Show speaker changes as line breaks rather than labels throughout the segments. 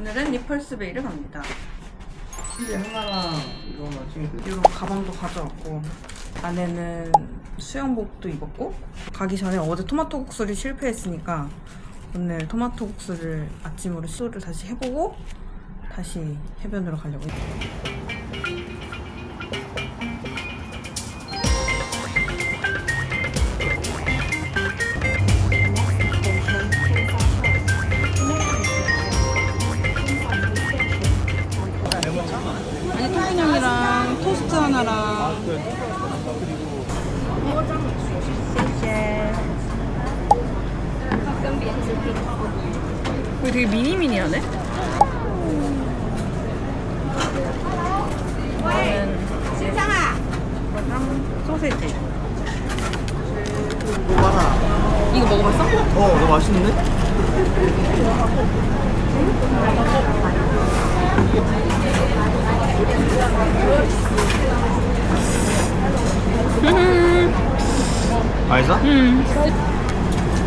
오늘은 리펄스베이를 갑니다.
침대 하나랑 이거만 지금 그
이런 가방도 가져왔고 안에는 수영복도 입었고 가기 전에 어제 토마토 국수를 실패했으니까 오늘 토마토 국수를 아침으로 시도를 다시 해보고 다시 해변으로 가려고 해요. 여기 되게 미니미니하네? 이거는 소세지.
이거 봐라.
이거 먹어봤어?
어 너무 맛있는데? 맛있어?
음.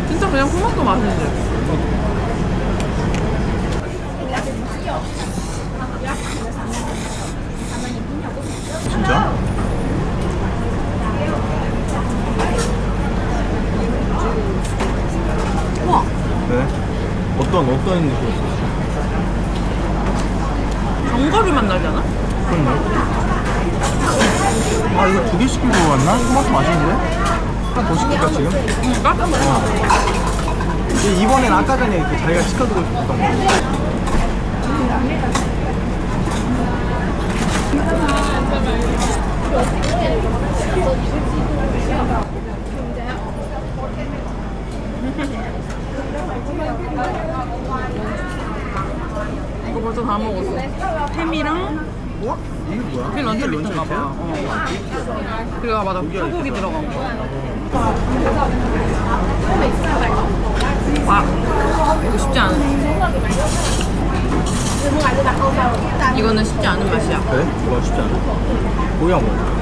진짜 그냥 토마토 맛인데
진짜?
우와
네? 어떤 어떤 느낌이었어?
견과류 맛 나지 않아?
그런데? 아 이거 두 개 시키고 왔나? 토마토 맛있는데? 하나 더 시킬까 지금?
그러니까?
이- 이번엔 아까 전에 그 자기가 시켜주고 싶었던 거
이거 벌써 다 먹었어 햄이랑
우와? 이게 뭐야?
이게 런처
이게
비트인가 봐
런처비트야?
어. 그리고 맞아 소고기 들어간 거 와, 이거 쉽지 않은. 이거는 쉽지 않은 맛이야.
그래? 이거 쉽지 않아 뭐야 뭐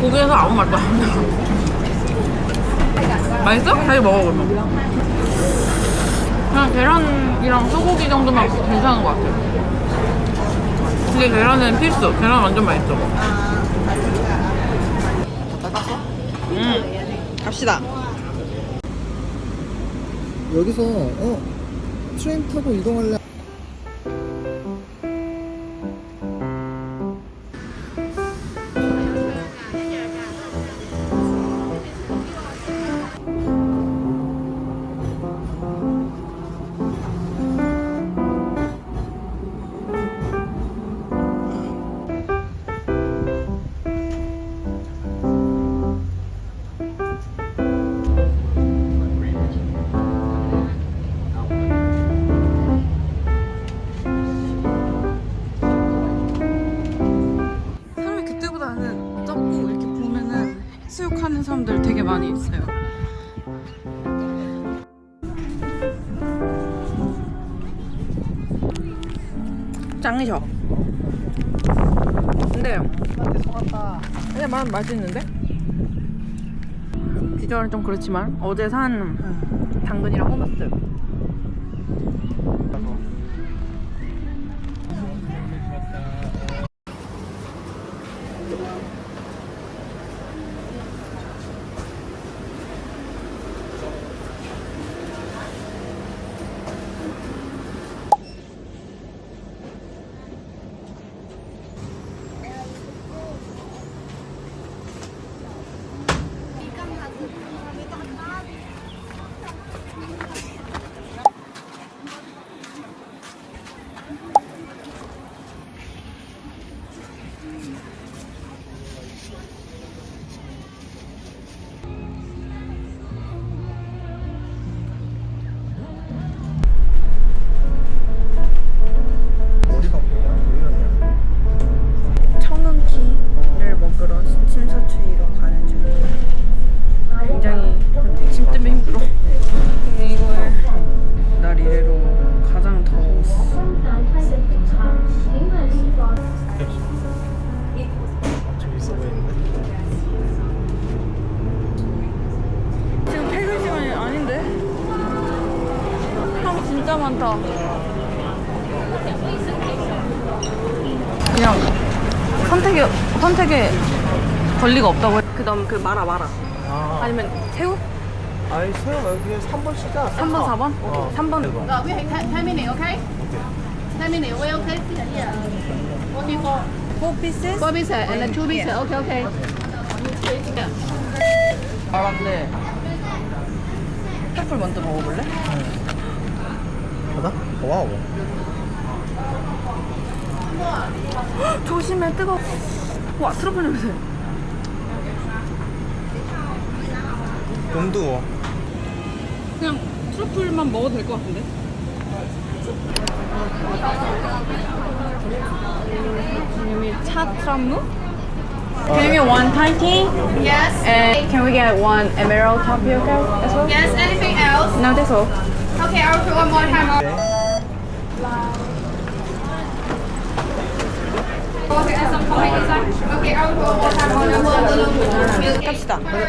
고기에서 아무 맛도 안 나. 맛있어? 다시 먹어 그러면. 그냥 계란이랑 소고기 정도만 괜찮은 것 같아. 근데 계란은 필수. 계란 완전 맛있어. 음, 갑시다.
여기서 어 트레인 타고 이동할래?
짱이죠. 근데 그냥 맛 맛있는데? 비주얼은 좀 그렇지만 어제 산 당근이랑 호머스
많다.
그냥 선택에 선택에 권리가 없다고. 그다음 그 마라 마라.
아,
아니면 새우?
아니 수영 여기 3번 시작
3번 4번?
어.
3번.
Rồi, quý vị thay, thay mì nịu, ok? Thay mì nịu, okay, okay? Only four.
Four pieces?
Four pieces and then two pieces, okay, okay.
마라인데. 트러플 먼저 먹어볼래?
가자 와우
조심해 뜨거. 와 트러플 냄새.
너무 뜨거워
그냥 트러플만 먹어도 될 것 같은데? 이름이 차트라무? Can we get one Thai tea?
Yes.
And can we get one emerald tapioca as well?
Yes, anything else?
No, that's all.
Okay, I'll put one more time. Okay, and some coffee inside. Okay, I'll put one more time on the wall.
갑시다.
$35.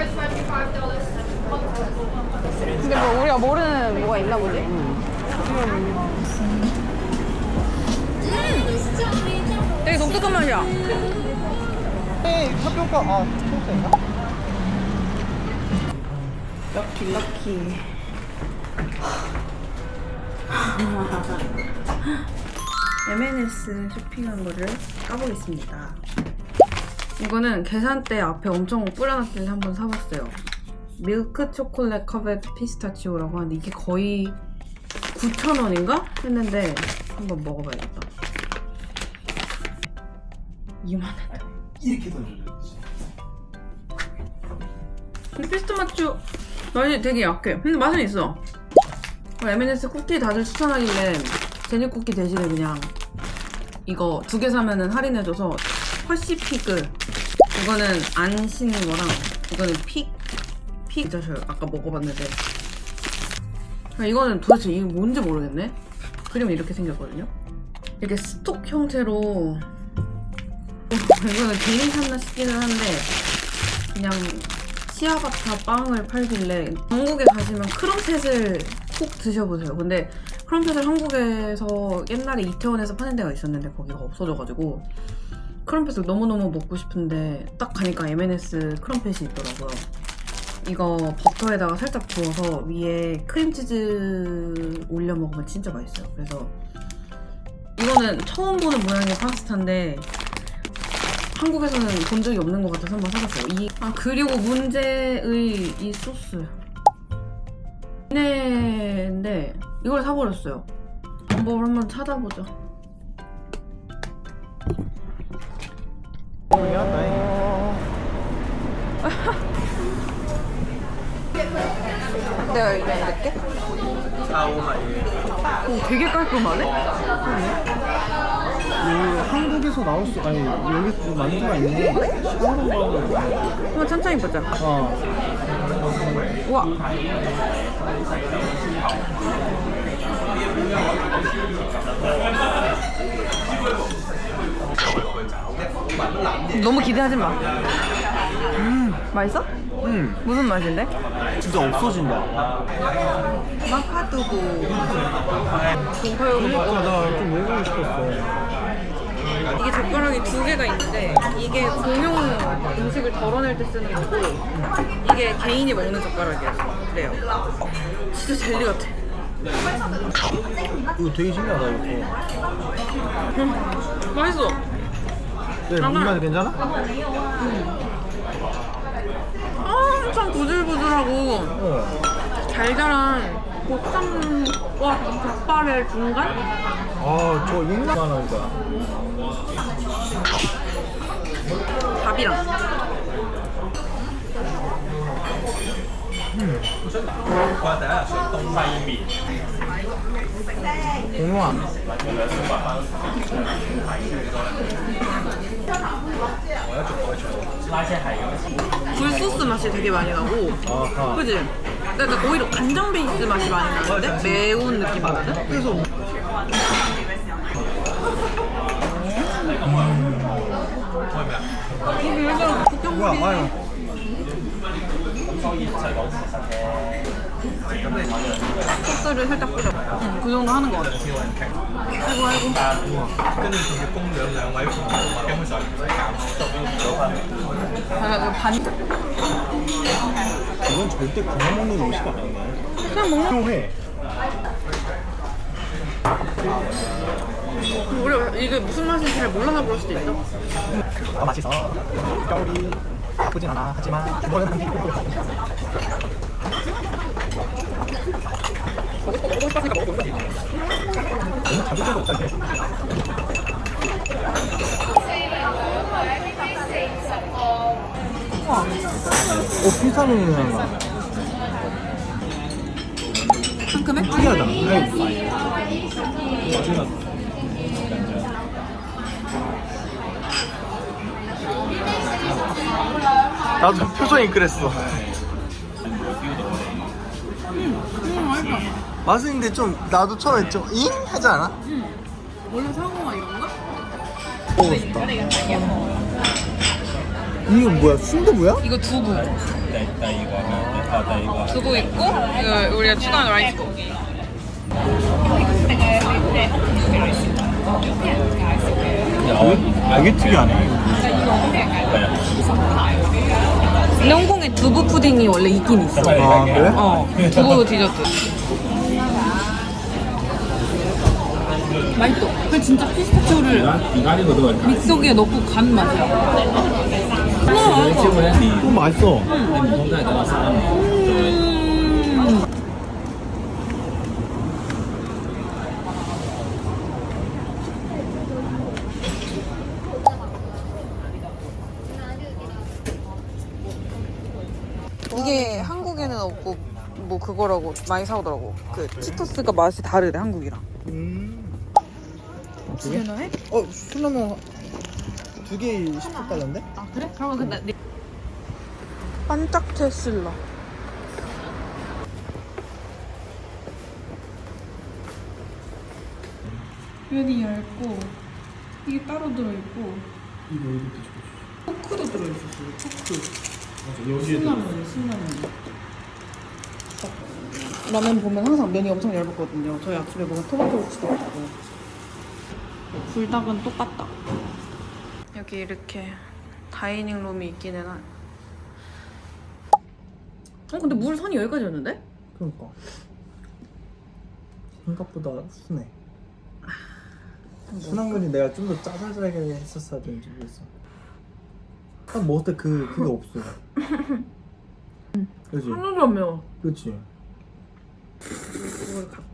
근데 뭐 우리가 모르는 뭐가 있나 보지? 되게 독특한 맛이야.
에이 타피오카 아 타피오카인가?
럭키 럭키. M&S 쇼핑한 거를 까보겠습니다. 이거는 계산대 앞에 엄청 뿌려놨길래 한번 사봤어요. 밀크 초콜릿 컵에 피스타치오라고 하는데 이게 거의 9,000원인가? 했는데 한번 먹어봐야겠다. 2만원.
이렇게 던져줘야지
근데 피스타치오 맛이 되게 약해. 근데 맛은 있어. 어, M&S 쿠키 다들 추천하길래 제니 쿠키 대신에 그냥 이거 두 개 사면은 할인해줘서 퍼시피그 이거는 안 씻는 거랑 이거는 픽, 픽 저저 아까 먹어봤는데 아, 이거는 도대체 이게 뭔지 모르겠네. 그림은 이렇게 생겼거든요. 이렇게 스톡 형태로 이거는 개인 샀나 싶기는 한데 그냥 치아바타 빵을 팔길래 한국에 가시면 크럼펫을 꼭 드셔보세요. 근데 크럼펫을 한국에서 옛날에 이태원에서 파는 데가 있었는데 거기가 없어져가지고 크럼펫을 너무너무 먹고 싶은데 딱 가니까 M&S 크럼펫이 있더라고요. 이거 버터에다가 살짝 구워서 위에 크림치즈 올려 먹으면 진짜 맛있어요. 그래서 이거는 처음 보는 모양의 파스타인데 한국에서는 본 적이 없는 것 같아서 한번 사봤어요. 이, 아 그리고 문제의 이 소스. 네인데 이걸 사버렸어요. 방법을 한번 찾아보죠. 내가 이거 이렇게? 오 되게 깔끔하네?
이 한국에서 나올 수 아니 여기 만두가 있네 샤오롱바오
한번 천천히 보자.
어
우와. 너무 기대하지 마. 음, 맛있어?
음,
무슨 맛인데?
진짜 없어진다
마파두부. 동파육은
그러니까 나좀 먹고 싶었어
이게 젓가락이 두 개가 있는데 이게 공용 음식을 덜어낼 때 쓰는 거고 이게 개인이 먹는 젓가락이에요. 그래요. 진짜 젤리 같아.
이거 되게 신기하다 이거
맛있어.
네, 입맛 괜찮아?
아, 엄청 부들부들하고
어
달달한 볶음과 닭발의 중간?
아저 육만 원이다
밥이랑.
공룡함
굴소스 맛이 되게 많이 나고
아하
그지? 그러니까 오히려 간장 베이스 맛이 많이 나는데 매운?
그래서
이게 일단 국경물이 소스를 살짝 뿌려. 응, 그 정도 하는 거 같아. 아이고 아이고. 아, 그 반.
이건 절대 그냥 먹는 음식 아니네.
그냥 먹는.
필요해.
우리 이게 무슨 맛인지 잘 몰라서 그럴 수도 있어.
아 맛있어. 겨울이 나쁘진 않아. 하지만 두 번은 안 되고. 너무 자극적이 없잖아. 어 피자 냄새 난다.
상큼해?
특이하다. 아이고. 나도 표정이 그랬어. 맛있는데 좀 나도 처음에 좀 잉? 하지 않아?
원래 사고가 이런가?
오 좋다. 이거 뭐야? 순두부야?
이거 두부. 두부 있고 이거 우리가 추가한 라이스.
아 이게 특이하네.
홍콩에 두부 푸딩이 원래 있긴 있어.
아 그래?
어, 두부 디저트. 맛있어. 그 진짜 피스타치오를 믹서기에 넣고 간 맛이야. 너무 맛있어.
또 맛있어.
음. 이게 한국에는 없고 뭐 그거라고 많이 사오더라고. 그 치토스가 맛이 다르대 한국이랑.
음.
두 개나 해?
어 술라면 두개 10달러인데?
아 그래? 그러면 근데 네. 반짝 테슬라. 면이 얇고 이게 따로 들어있고
이거 이것도
포크도 들어있었어요. 포크.
맞아 여기에도
신라면이 신라면. 라면 보면 항상 면이 엄청 얇았거든요. 저희 아침에 먹은 토마토 국수도 그렇고. 불닭은 똑같다. 여기 이렇게 다이닝 룸이 있기는 한. 어 근데 물 선이 여기까지였는데?
그러니까 생각보다 순해. 순한 거니 내가 좀 더 짜잘하게 했었어야 되는지 모르겠어. 딱 먹을 때 그 그게 없어. 그렇지.
하나도 안 매워.
그렇지.
이걸 갖고